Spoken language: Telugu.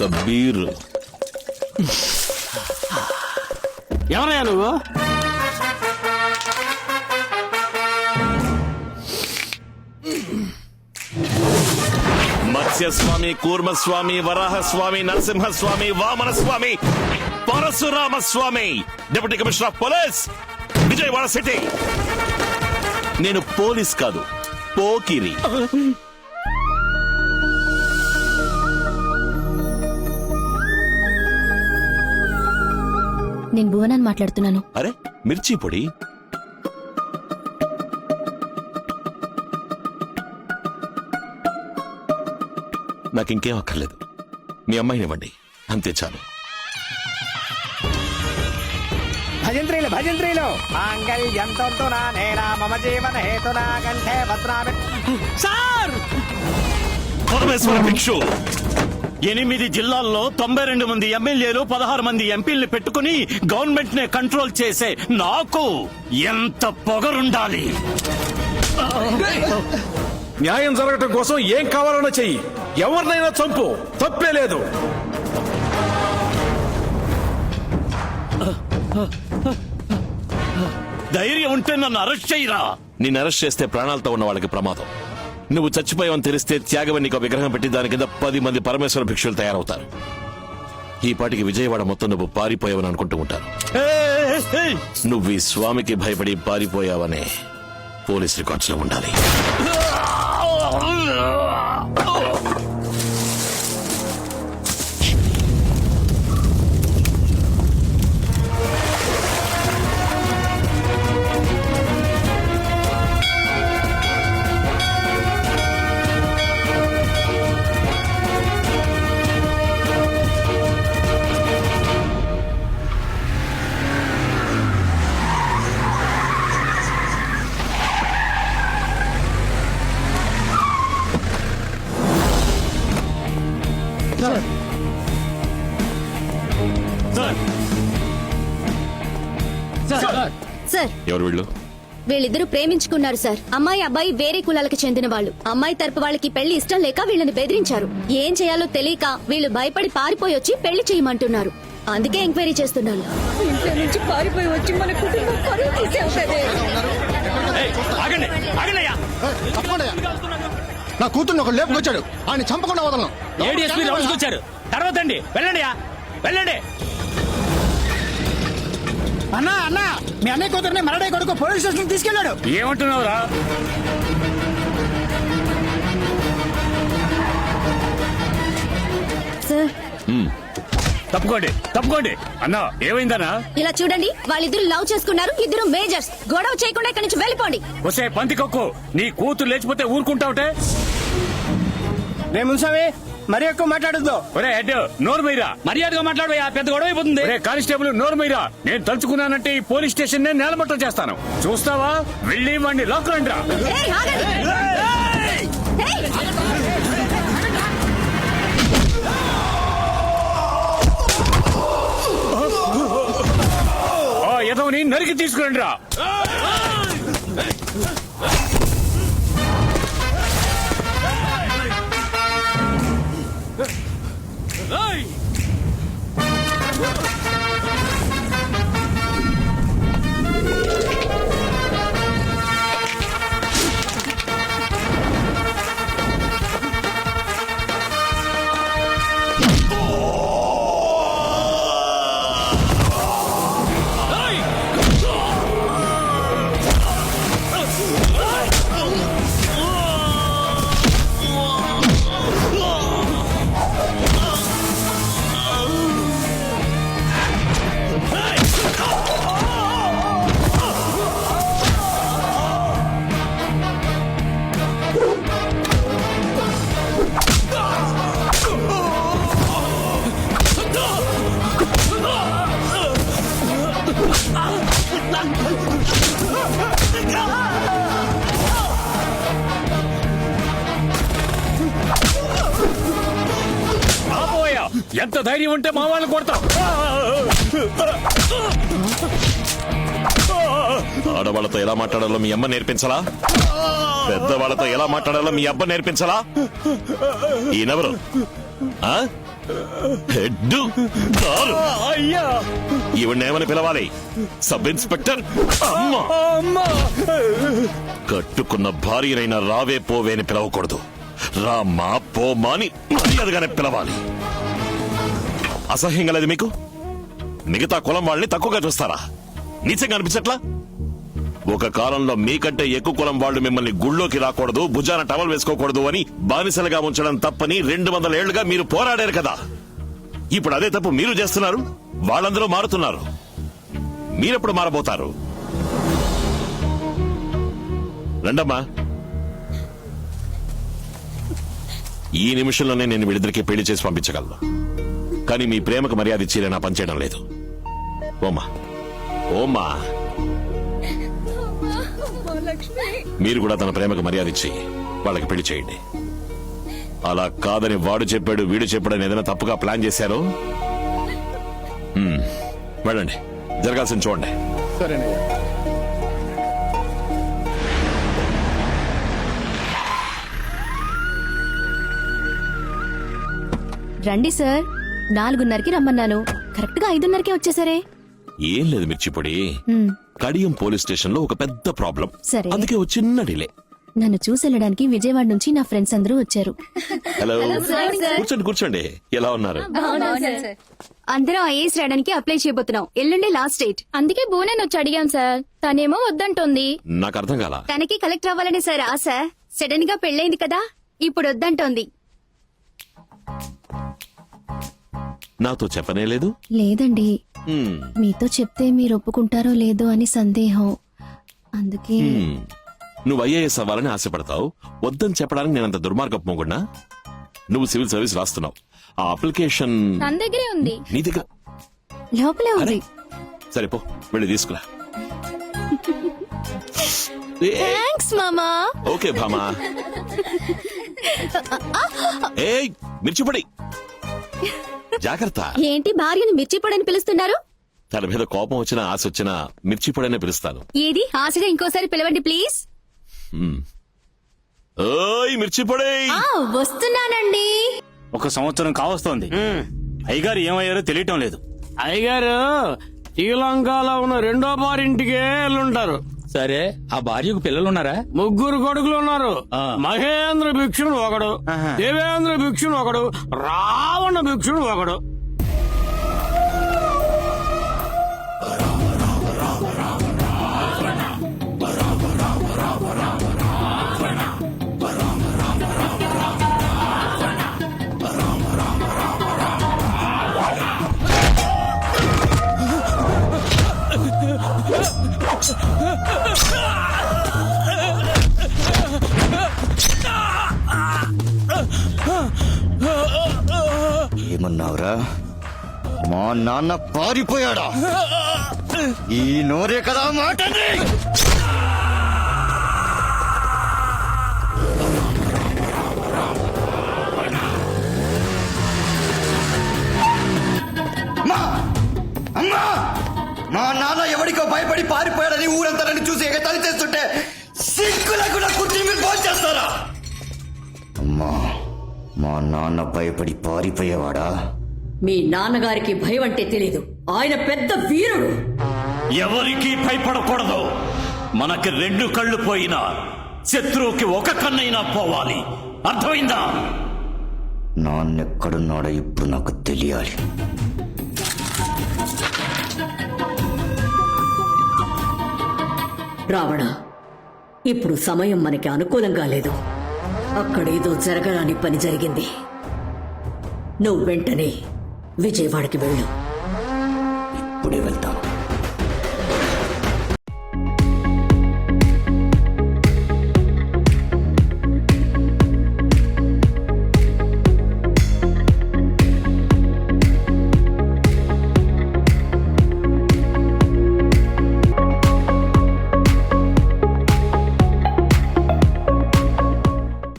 ఒక్క బీరు ఎవరయ్యా నువ్వు? మత్స్యస్వామి కూర్మస్వామి Varahaswamy Narasimhaswamy వామనస్వామి Parasuramaswamy deputy commissioner of police Vijayawada city. నేను పోలీస్ కాదు పోకిరి. నేను భువనాన్ని మాట్లాడుతున్నాను. అరే మిర్చి పొడి? నాకు ఇంకేం అక్కర్లేదు. మీ అమ్మాయినివ్వండి అంతే చాలు. భజంత్రీలు భజంత్రీలు! మాంగళ్యంతో నేనా మమ జీవన హేతునా కంఠే భద్రామి. సార్! పరమేశ్వర భిక్షు! ఎనిమిది జిల్లాల్లో తొంభై రెండు మంది ఎమ్మెల్యేలు పదహారు మంది ఎంపీల్ని పెట్టుకుని గవర్నమెంట్ నే కంట్రోల్ చేసే నాకు ఎంత పొగరుండాలి? న్యాయం జరగటం కోసం ఏం కావాలన్నా చెయ్యి. ఎవరినైనా చంపు. తప్పే లేదు. ధైర్యం ఉంటే నన్ను అరెస్ట్ చేయరా? నిన్ను అరెస్ట్ చేస్తే ప్రాణాలతో ఉన్న వాళ్ళకి ప్రమాదం. నువ్వు చచ్చిపోయావని తెలిస్తే త్యాగవని నీకు విగ్రహం పెట్టి దాని కింద పది మంది పరమేశ్వర భిక్షులు తయారవుతారు. ఈ పాటికి విజయవాడ మొత్తం నువ్వు పారిపోయావని అనుకుంటూ ఉంటారు. నువ్వు ఈ స్వామికి భయపడి పారిపోయావనే పోలీస్ రికార్డ్స్లో ఉండాలి సార్. ఎవరు వీళ్ళు? వీళ్ళిద్దరూ ప్రేమించుకున్నారు సార్. అమ్మాయి అబ్బాయి వేరే కులాలకు చెందిన వాళ్ళు. అమ్మాయి తరపు వాళ్ళకి పెళ్ళి ఇష్టం లేక వీళ్ళని బెదిరించారు. ఏం చేయాలో తెలియక వీళ్ళు భయపడి పారిపోయి వచ్చి పెళ్ళి చేయమంటున్నారు. అందుకే ఎంక్వైరీ చేస్తున్నాను ఇంట్లో నుంచి పారిపోయి వచ్చి మన కుటుంబం పరువు తీసేస్తుంది. ఏయ్, ఆగండి ఆగండి అయ్యా. తప్పకుండా నా కూతుర్ని ఒక లేపుకొచ్చాడు. ఆయన చంపకుండా వదలను. ఏడీఎస్పీ రౌండ్స్కి వచ్చారు తర్వాత అండి వెళ్ళండి వెళ్ళండి. అన్నా అన్నా మీ అన్నయ్య కూతుర్ని మరడే కొడుకు పోలీస్ స్టేషన్ తీసుకెళ్ళాడు. ఏమంటున్నావురా? సార్. తప్పుకోండి తప్పుకోండి. అన్నా ఏమైందన్నా? ఇలా చూడండి వాళ్ళిద్దరు లవ్ చేసుకున్నారు ఇద్దరు మేజర్స్. గొడవ చేయకుండా ఇక్కడి నుంచి వెళ్ళిపోండి. వసే పందికొక్కు నీ కూతురు లేచిపోతే ఊరుకుంటావుటే రే మున్సామి మరి ఎక్కువ మాట్లాడద్దు. ఒరే హెడ్ నోరు మీరా. మర్యాదగా మాట్లాడు పెద్ద గొడవ అయిపోతుంది. ఒరే కానిస్టేబుల్ నోరు మీరా. నేను తలుచుకున్నానంటే ఈ పోలీస్ స్టేషన్ నేను నేలమట్టం చేస్తాను. చూస్తావా? వెళ్ళి వాడిని లాక్ రండి రా ఏయ్, ఆగండి. ఏయ్, ఆ ఎదవని నరికి తీసుకురండి రా ఎంత ధైర్యం ఉంటే మా వాళ్ళని కొడతాం. ఆడవాళ్ళతో ఎలా మాట్లాడాలో మీ అమ్మ నేర్పించలా? పెద్దవాళ్ళతో ఎలా మాట్లాడాలో మీ అబ్బ నేర్పించలా? ఈయనెవరు. అయ్యా! ఈవిడ్నేమని పిలవాలి? Sub inspector? అమ్మా! కట్టుకున్న భార్యనైనా రావే పోవే అని పిలవకూడదు. రామ్మా పోమా అని మర్యాదగానే పిలవాలి. అసహ్యం కలది మీకు? మిగతా కులం వాళ్ళని తక్కువగా చూస్తారా? నీచంగా అనిపించట్లా? ఒక కాలంలో మీకంటే ఎక్కువ కులం వాళ్ళు మిమ్మల్ని గుళ్ళోకి రాకూడదు భుజాన టవల్ వేసుకోకూడదు అని బానిసలుగా ఉంచడం తప్పని రెండు వందల ఏళ్ళుగా మీరు పోరాడారు కదా. ఇప్పుడు అదే తప్పు మీరు చేస్తున్నారు వాళ్ళందరూ మారుతున్నారు. మీరెప్పుడు మారబోతారు? రండమ్మా. ఈ నిమిషంలోనే నేను వీళ్ళిద్దరికి పెళ్ళి చేసి పంపించగలను. కానీ మీ ప్రేమకు మర్యాద ఇచ్చి నా పనిచేయడం లేదు. ఓమా ఓమా మీరు కూడా తన ప్రేమకు మర్యాద ఇచ్చి వాళ్ళకి పెళ్ళి చేయండి. అలా కాదని వాడు చెప్పాడు వీడు చెప్పాడని ఏదైనా తప్పుగా ప్లాన్ చేశారో? హ్మ్, వెళ్ళండి. జరగాల్సింది చూడండి. సరేనయ్యా. రండి సార్. నాలుగున్నరకి రమ్మన్నాను. కరెక్ట్గా ఐదున్నరకే వచ్చేసరే. ఏం లేదు మిర్చిపొడి కడియం పోలీస్ స్టేషన్లో ఒక పెద్ద ప్రాబ్లం. సరే. అందుకే ఒక చిన్న డిలే. నన్ను చూసెళ్ళడానికి విజయవాడ నుంచి నా ఫ్రెండ్స్ అందరూ వచ్చారు. హలో. కూర్చోండి కూర్చోండి. ఎలా ఉన్నారు? అందరం ఐఏఎస్ రాయడానికి అప్లై చేయబోతున్నాం. ఎల్లుండి లాస్ట్ డేట్. అందుకే బోనన్ వచ్చి అడిగాం సార్. తనేమో వద్దంటోంది. నాకు అర్థం కాల. తనకి కలెక్టర్ అవ్వాలనే సార్ ఆశ. సడన్గా పెళ్ళైంది కదా ఇప్పుడు వద్దంటోంది. నాతో చెప్పనే లేదు? లేదండి. మీతో చెప్తే మీరు ఒప్పుకుంటారో లేదో అని సందేహం. అందుకే. నువ్వు ఐఏఎస్ అవ్వాలని ఆశపడతావు. వద్దని చెప్పడానికి నేనంత దుర్మార్గపు మొగుడినా? నువ్వు సివిల్ సర్వీస్ రాస్తున్నావు. ఆ అప్లికేషన్ తన దగ్గరే ఉంది. నీ దగ్గర లోపలే ఉంది. సరే పో. వెళ్ళి తీసుకురా. ఏ, థ్యాంక్స్ మామా. ఓకే భామా. ఏ మిర్చిపడి. జాగ్రత్త. ఏంటి భార్యను మిర్చిపొడని పిలుస్తున్నారు? తన మీద కోపం వచ్చినా ఆశ వచ్చినా మిర్చిపొడనే పిలుస్తాను. ఏది? ఆశగా ఇంకోసారి పిలవండి ప్లీజ్. ఓయ్ మిర్చిపొడి ఆ వస్తున్నానండి. ఒక సంవత్సరం కావస్తోంది. అయ్యగారు ఏమయ్యారో తెలియటం లేదు. అయ్యగారు శ్రీలంకలో ఉన్న రెండో బారింటికే వెళ్ళుంటారు సరే ఆ భార్యకు పిల్లలున్నారా ముగ్గురు కొడుకులు ఉన్నారు. మహేంద్ర భిక్షుడు ఒకడు. దేవేంద్ర భిక్షుడు ఒకడు రావణ భిక్షుడు ఒకడు మా నాన్న పారిపోయాడా? ఈ నోరే కదా మాట మా నాన్న ఎవరికో భయపడి పారిపోయాడని ఊరంతా నన్ను చూసి ఎగతాళి చేస్తుంటే సిక్కులకు నా కుర్చీ మీరు ఫోన్ చేస్తారా? అమ్మా మా నాన్న భయపడి పారిపోయేవాడా? మీ నాన్నగారికి భయం అంటే తెలీదు. ఆయన పెద్ద వీరుడు. ఎవరికి భయపడకూడదు. మనకి రెండు కళ్ళు పోయినా శత్రువుకి ఒక కన్నైనా పోవాలి. అర్థమైందా? నాన్నెక్కడున్నాడో ఇప్పుడు నాకు తెలియాలి. రావణ ఇప్పుడు సమయం మనకి అనుకూలంగా లేదు. అక్కడేదో జరగరాని పని జరిగింది. నువ్వు వెంటనే విజయవాడకి వెళ్ళు. ఇప్పుడే వెళ్తాను.